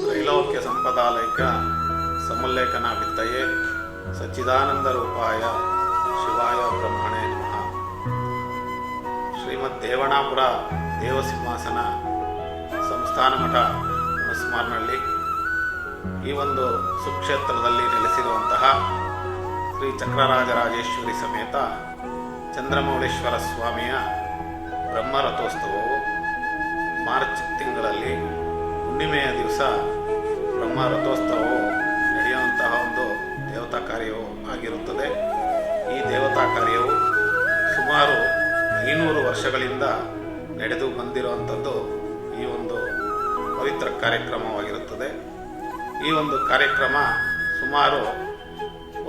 ತ್ರೈಲೋಕ್ಯ ಸಂಪದಾಲೈಕ ಸಮುಲ್ಲೇಖನ ವಿತ್ತಯೇ ಸಚ್ಚಿದಾನಂದ ರೂಪಾಯ ಶಿವಾಯ ಬ್ರಹ್ಮಣೇ ನಮಃ. ಶ್ರೀಮದ್ ದೇವಣಾಪುರ ದೇವಸಿಂಹಾಸನ ಸಂಸ್ಥಾನ ಮಠ ಹುಣಸ್ಮಾರ್ನಳ್ಳಿ ಈ ಒಂದು ಸುಕ್ಷೇತ್ರದಲ್ಲಿ ನೆಲೆಸಿರುವಂತಹ ಶ್ರೀ ಚಕ್ರರಾಜರಾಜೇಶ್ವರಿ ಸಮೇತ ಚಂದ್ರಮೌಳೇಶ್ವರ ಸ್ವಾಮಿಯ ಬ್ರಹ್ಮರಥೋತ್ಸವವು ಮಾರ್ಚ್ ತಿಂಗಳಲ್ಲಿ ಹುಣ್ಣಿಮೆಯ ದಿವಸ ಬ್ರಹ್ಮ ರಥೋತ್ಸವವು ನಡೆಯುವಂತಹ ಒಂದು ದೇವತಾ ಕಾರ್ಯವು ಆಗಿರುತ್ತದೆ. ಈ ದೇವತಾ ಕಾರ್ಯವು ಸುಮಾರು ಐನೂರು ವರ್ಷಗಳಿಂದ ನಡೆದು ಬಂದಿರುವಂಥದ್ದು ಈ ಒಂದು ಪವಿತ್ರ ಕಾರ್ಯಕ್ರಮವಾಗಿರುತ್ತದೆ. ಈ ಒಂದು ಕಾರ್ಯಕ್ರಮ ಸುಮಾರು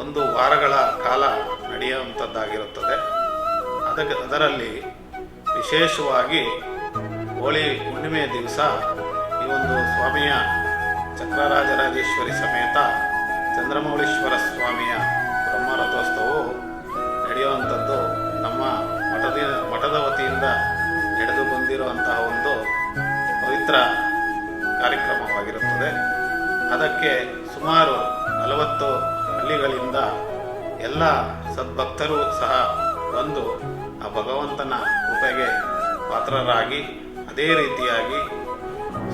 ಒಂದು ವಾರಗಳ ಕಾಲ ನಡೆಯುವಂಥದ್ದಾಗಿರುತ್ತದೆ. ಅದಕ್ಕೆ ಅದರಲ್ಲಿ ವಿಶೇಷವಾಗಿ ಹೋಳಿ ಹುಣ್ಣಿಮೆಯ ದಿವಸ ಈ ಒಂದು ಸ್ವಾಮಿಯ ಚಕ್ರರಾಜರಾಜೇಶ್ವರಿ ಸಮೇತ ಚಂದ್ರಮೌಳೀಶ್ವರ ಸ್ವಾಮಿಯ ಬ್ರಹ್ಮರಥೋತ್ಸವವು ನಡೆಯುವಂಥದ್ದು ನಮ್ಮ ಮಠದ ಮಠದ ವತಿಯಿಂದ ನಡೆದು ಬಂದಿರುವಂತಹ ಒಂದು ಪವಿತ್ರ ಕಾರ್ಯಕ್ರಮವಾಗಿರುತ್ತದೆ. ಅದಕ್ಕೆ ಸುಮಾರು ನಲವತ್ತು ಹಳ್ಳಿಗಳಿಂದ ಎಲ್ಲ ಸದ್ಭಕ್ತರು ಸಹ ಬಂದು ಆ ಭಗವಂತನ ಕೃಪೆಗೆ ಪಾತ್ರರಾಗಿ, ಅದೇ ರೀತಿಯಾಗಿ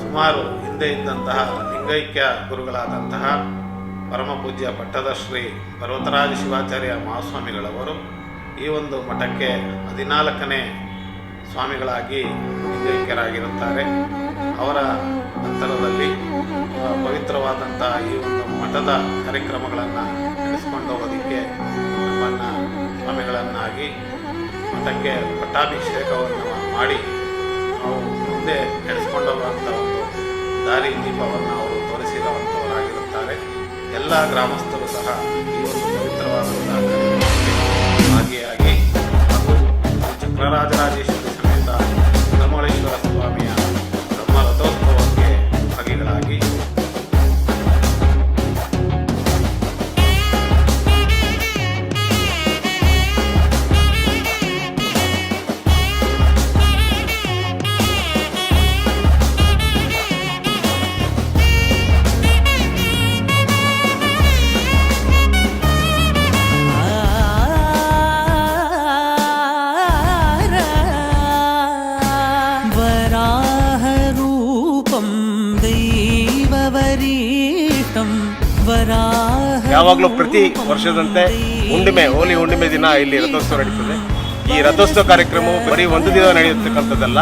ಸುಮಾರು ಹಿಂದೆ ಇದ್ದಂತಹ ಲಿಂಗೈಕ್ಯ ಗುರುಗಳಾದಂತಹ ಪರಮ ಪೂಜ್ಯ ಪಟ್ಟದ ಶ್ರೀ ಪರ್ವತರಾಜ ಶಿವಾಚಾರ್ಯ ಮಹಾಸ್ವಾಮಿಗಳವರು ಈ ಒಂದು ಮಠಕ್ಕೆ ಹದಿನಾಲ್ಕನೇ ಸ್ವಾಮಿಗಳಾಗಿ ಲಿಂಗೈಕ್ಯರಾಗಿರುತ್ತಾರೆ. ಅವರ ನಂತರದಲ್ಲಿ ಪವಿತ್ರವಾದಂತಹ ಈ ಒಂದು ಮಠದ ಕಾರ್ಯಕ್ರಮಗಳನ್ನು ನಡೆಸ್ಕೊಂಡು ಹೋಗೋದಕ್ಕೆ ನಮ್ಮನ್ನು ಸ್ವಾಮಿಗಳನ್ನಾಗಿ ಮಠಕ್ಕೆ ಪಟ್ಟಾಭಿಷೇಕವನ್ನು ಮಾಡಿ ನಾವು ಮುಂದೆ ನಡೆಸ್ಕೊಂಡು ಹೋಗುವಂಥ ಒಂದು ದಾರಿ ದೀಪವನ್ನು ಅವರು ತೋರಿಸಿರುವಂಥವರಾಗಿರುತ್ತಾರೆ ಎಲ್ಲ ಗ್ರಾಮಸ್ಥರು ಸಹ ಈ ಒಂದು ಕಾರ್ಯಕ್ರಮಕ್ಕೆ ಭಾಗಿಯಾಗಿ ಹಾಗೂ ಯಾವಾಗಲೂ ಪ್ರತಿ ವರ್ಷದಂತೆ ಹುಣ್ಣಿಮೆ, ಹೋಲಿ ಹುಣ್ಣಿಮೆ ದಿನ ಇಲ್ಲಿ ರಥೋತ್ಸವ ನಡೀತದೆ. ಈ ರಥೋತ್ಸವ ಕಾರ್ಯಕ್ರಮವು ಬರೀ ಒಂದು ದಿನ ನಡೆಯತಕ್ಕಂಥದ್ದಲ್ಲ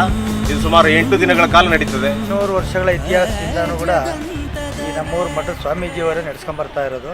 ಇದು ಸುಮಾರು ಎಂಟು ದಿನಗಳ ಕಾಲ ನಡೀತದೆ. ನೂರು ವರ್ಷಗಳ ಇತಿಹಾಸದಿಂದನೂ ಕೂಡ ಈ ನಮ್ಮೂರು ಮಠದ ಸ್ವಾಮೀಜಿಯವರೇ ನಡೆಸ್ಕೊಂಡ್ಬರ್ತಾ ಇರೋದು.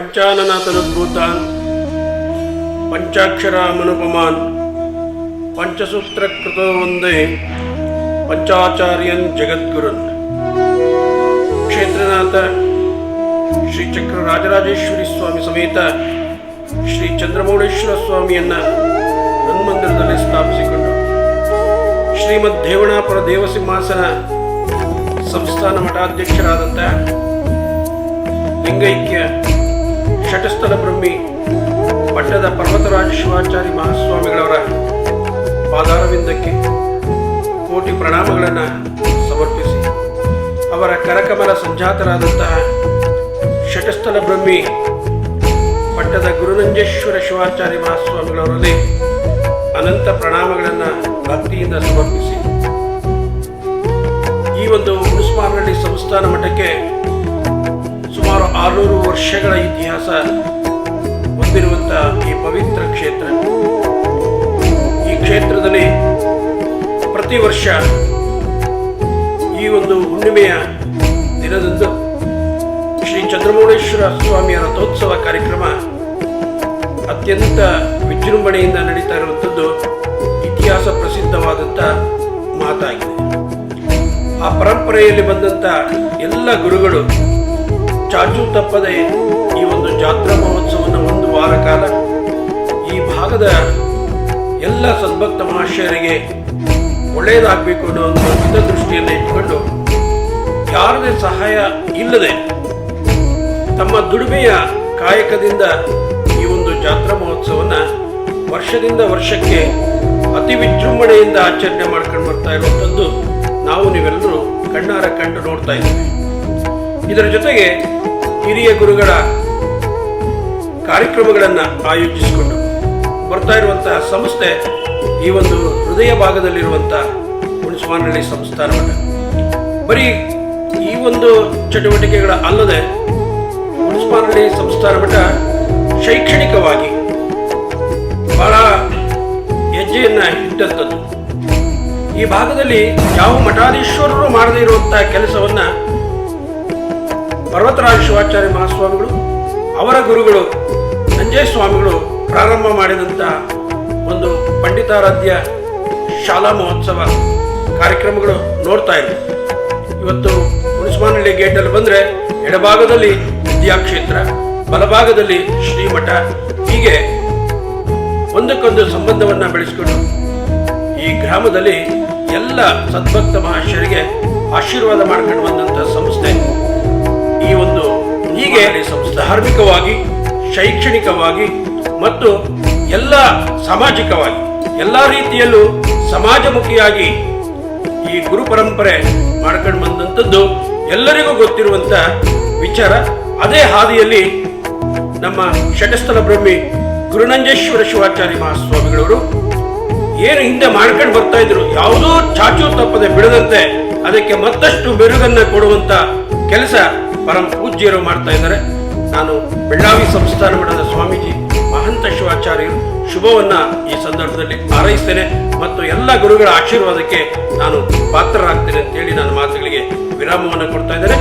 ಪಂಚಾನನಾಥನುದ್ಭೂತಾನ್ ಪಂಚಾಕ್ಷರಾಮನುಪಮಾನ್, ಪಂಚಸೂತ್ರಕೃತೋ ಒಂದೇ, ಪಂಚಾಚಾರ್ಯನ್ ಜಗದ್ಗುರುನ್. ಕ್ಷೇತ್ರನಾಥ ಶ್ರೀ ಚಕ್ರ ರಾಜರಾಜೇಶ್ವರಿ ಸ್ವಾಮಿ ಸಮೇತ ಶ್ರೀ ಚಂದ್ರಮೌಳೇಶ್ವರ ಸ್ವಾಮಿಯನ್ನ ಹನುಮಂದಿರದಲ್ಲಿ ಸ್ಥಾಪಿಸಿಕೊಂಡು ಶ್ರೀಮದ್ ದೇವಣಾಪುರ ದೇವಸಿಂಹಾಸನ ಸಂಸ್ಥಾನ ಮಠಾಧ್ಯಕ್ಷರಾದಂತಹ ಲಿಂಗೈಕ್ಯ ಷಟಸ್ಥಲ ಬ್ರಹ್ಮಿ, ಪಟ್ಟದ ಪರ್ವತರಾಜ ಶಿವಾಚಾರಿ ಮಹಾಸ್ವಾಮಿಗಳವರ ಪಾದಾರವಿಂದಕ್ಕೆ ಕೋಟಿ ಪ್ರಣಾಮಗಳನ್ನು ಸಮರ್ಪಿಸಿ, ಅವರ ಕರಕಮಲ ಸಂಜಾತರಾದಂತಹ ಶಟಸ್ಥಲ ಬ್ರಹ್ಮಿ, ಪಟ್ಟದ ಗುರುನಂಜೇಶ್ವರ ಶಿವಾಚಾರ್ಯ ಮಹಾಸ್ವಾಮಿಗಳವರಲ್ಲಿ ಅನಂತ ಪ್ರಣಾಮಗಳನ್ನು ಭಕ್ತಿಯಿಂದ ಸಮರ್ಪಿಸಿ, ಈ ಒಂದು ಉಡುಸ್ಮಾರನಹಳ್ಳಿ ಸಂಸ್ಥಾನ ಮಠಕ್ಕೆ ಆರುನೂರು ವರ್ಷಗಳ ಇತಿಹಾಸ ಹೊಂದಿರುವಂಥ ಈ ಪವಿತ್ರ ಕ್ಷೇತ್ರ. ಈ ಕ್ಷೇತ್ರದಲ್ಲಿ ಪ್ರತಿ ವರ್ಷ ಈ ಒಂದು ಹುಣ್ಣಿಮೆಯ ದಿನದಂದು ಶ್ರೀ ಚಂದ್ರಮೌಳೇಶ್ವರ ಸ್ವಾಮಿಯ ರಥೋತ್ಸವ ಕಾರ್ಯಕ್ರಮ ಅತ್ಯಂತ ವಿಜೃಂಭಣೆಯಿಂದ ನಡೀತಾ ಇರುವಂಥದ್ದು ಇತಿಹಾಸ ಪ್ರಸಿದ್ಧವಾದಂಥ ಮಾತಾಗಿದೆ. ಆ ಪರಂಪರೆಯಲ್ಲಿ ಬಂದಂಥ ಎಲ್ಲ ಗುರುಗಳು ಚಾಚು ತಪ್ಪದೆ ಈ ಒಂದು ಜಾತ್ರಾ ಮಹೋತ್ಸವವನ್ನು ಒಂದು ವಾರ ಕಾಲ. ಈ ಭಾಗದ ಎಲ್ಲ ಸದ್ಭಕ್ತ ಮಹಾಶಯರಿಗೆ ಒಳ್ಳೆಯದಾಗಬೇಕು ಅನ್ನೋ ಒಂದು ಹಿತದೃಷ್ಟಿಯನ್ನು ಇಟ್ಟುಕೊಂಡು ಯಾರದೇ ಸಹಾಯ ಇಲ್ಲದೆ ತಮ್ಮ ದುಡಿಮೆಯ ಕಾಯಕದಿಂದ ಈ ಒಂದು ಜಾತ್ರಾ ಮಹೋತ್ಸವವನ್ನು ವರ್ಷದಿಂದ ವರ್ಷಕ್ಕೆ ಅತಿ ವಿಜೃಂಭಣೆಯಿಂದ ಆಚರಣೆ ಮಾಡ್ಕೊಂಡು ಬರ್ತಾ ಇರುವಂಥದ್ದು ನಾವು ನೀವೆಲ್ಲರೂ ಕಣ್ಣಾರ ಕಂಡು ನೋಡ್ತಾ ಇದ್ದೀವಿ. ಇದರ ಜೊತೆಗೆ ಹಿರಿಯ ಗುರುಗಳ ಕಾರ್ಯಕ್ರಮಗಳನ್ನು ಆಯೋಜಿಸಿಕೊಂಡು ಬರ್ತಾ ಇರುವಂತಹ ಸಂಸ್ಥೆ ಈ ಒಂದು ಹೃದಯ ಭಾಗದಲ್ಲಿರುವಂಥ ಹುಣಸಮಾನಹಳ್ಳಿ ಸಂಸ್ಥಾನ ಮಠ. ಬರೀ ಈ ಒಂದು ಚಟುವಟಿಕೆಗಳ ಅಲ್ಲದೆ ಹುಣಸಮಾನಹಳ್ಳಿ ಸಂಸ್ಥಾನ ಮಠ ಶೈಕ್ಷಣಿಕವಾಗಿ ಬಹಳ ಹೆಜ್ಜೆಯನ್ನು ಇಟ್ಟಂಥದ್ದು ಈ ಭಾಗದಲ್ಲಿ ಯಾವ ಮಠಾಧೀಶ್ವರರು ಮಾಡದೇ ಇರುವಂತಹ ಕೆಲಸವನ್ನ ಪರ್ವತರಾಜ ಶಿವಾಚಾರ್ಯ ಮಹಾಸ್ವಾಮಿಗಳು, ಅವರ ಗುರುಗಳು ಸಂಜಯ್ ಸ್ವಾಮಿಗಳು ಪ್ರಾರಂಭ ಮಾಡಿದಂಥ ಒಂದು ಪಂಡಿತಾರಾಧ್ಯ ಶಾಲಾ ಮಹೋತ್ಸವ ಕಾರ್ಯಕ್ರಮಗಳು ನೋಡ್ತಾ ಇದ್ವಿ. ಇವತ್ತು ಹುಣಸಮಾನಹಳ್ಳಿ ಗೇಟಲ್ಲಿ ಬಂದರೆ ಎಡಭಾಗದಲ್ಲಿ ವಿದ್ಯಾಕ್ಷೇತ್ರ, ಬಲಭಾಗದಲ್ಲಿ ಶ್ರೀಮಠ. ಹೀಗೆ ಒಂದಕ್ಕೊಂದು ಸಂಬಂಧವನ್ನು ಬೆಳೆಸಿಕೊಂಡು ಈ ಗ್ರಾಮದಲ್ಲಿ ಎಲ್ಲ ಸದ್ಭಕ್ತ ಮಹಾಶಯರಿಗೆ ಆಶೀರ್ವಾದ ಮಾಡ್ಕೊಂಡು ಬಂದಂಥ ಸಂಸ್ಥೆ. ಈ ಒಂದು ಹೀಗೆ ಧಾರ್ಮಿಕವಾಗಿ, ಶೈಕ್ಷಣಿಕವಾಗಿ ಮತ್ತು ಎಲ್ಲ ಸಾಮಾಜಿಕವಾಗಿ, ಎಲ್ಲ ರೀತಿಯಲ್ಲೂ ಸಮಾಜಮುಖಿಯಾಗಿ ಈ ಗುರು ಪರಂಪರೆ ಮಾಡ್ಕೊಂಡು ಬಂದಂಥದ್ದು ಎಲ್ಲರಿಗೂ ಗೊತ್ತಿರುವಂಥ ವಿಚಾರ. ಅದೇ ಹಾದಿಯಲ್ಲಿ ನಮ್ಮ ಷಟಸ್ಥಲ ಬ್ರಹ್ಮಿ ಗುರುನಂಜೇಶ್ವರ ಶಿವಾಚಾರ್ಯ ಮಹಾಸ್ವಾಮಿಗಳವರು ಏನು ಹಿಂದೆ ಮಾಡ್ಕೊಂಡು ಬರ್ತಾ ಇದ್ರು, ಯಾವುದೋ ಚಾಚು ತಪ್ಪದೆ ಬಿಡದಂತೆ ಅದಕ್ಕೆ ಮತ್ತಷ್ಟು ಮೆರುಗನ್ನ ಕೊಡುವಂತ ಕೆಲಸ ಪರಂ ಪೂಜ್ಯರು ಮಾಡ್ತಾ ಇದ್ದಾರೆ. ನಾನು ಬೆಳ್ಳಾವಿ ಸಂಸ್ಥಾನ ಮಠದ ಸ್ವಾಮೀಜಿ ಮಹಂತ ಶಿವಾಚಾರ್ಯರು ಶುಭವನ್ನ ಈ ಸಂದರ್ಭದಲ್ಲಿ ಹಾರೈಸ್ತೇನೆ ಮತ್ತು ಎಲ್ಲ ಗುರುಗಳ ಆಶೀರ್ವಾದಕ್ಕೆ ನಾನು ಪಾತ್ರರಾಗ್ತೇನೆ ಅಂತೇಳಿ ನನ್ನ ಮಾತುಗಳಿಗೆ ವಿರಾಮವನ್ನು ಕೊಡ್ತಾ ಇದ್ದೇನೆ.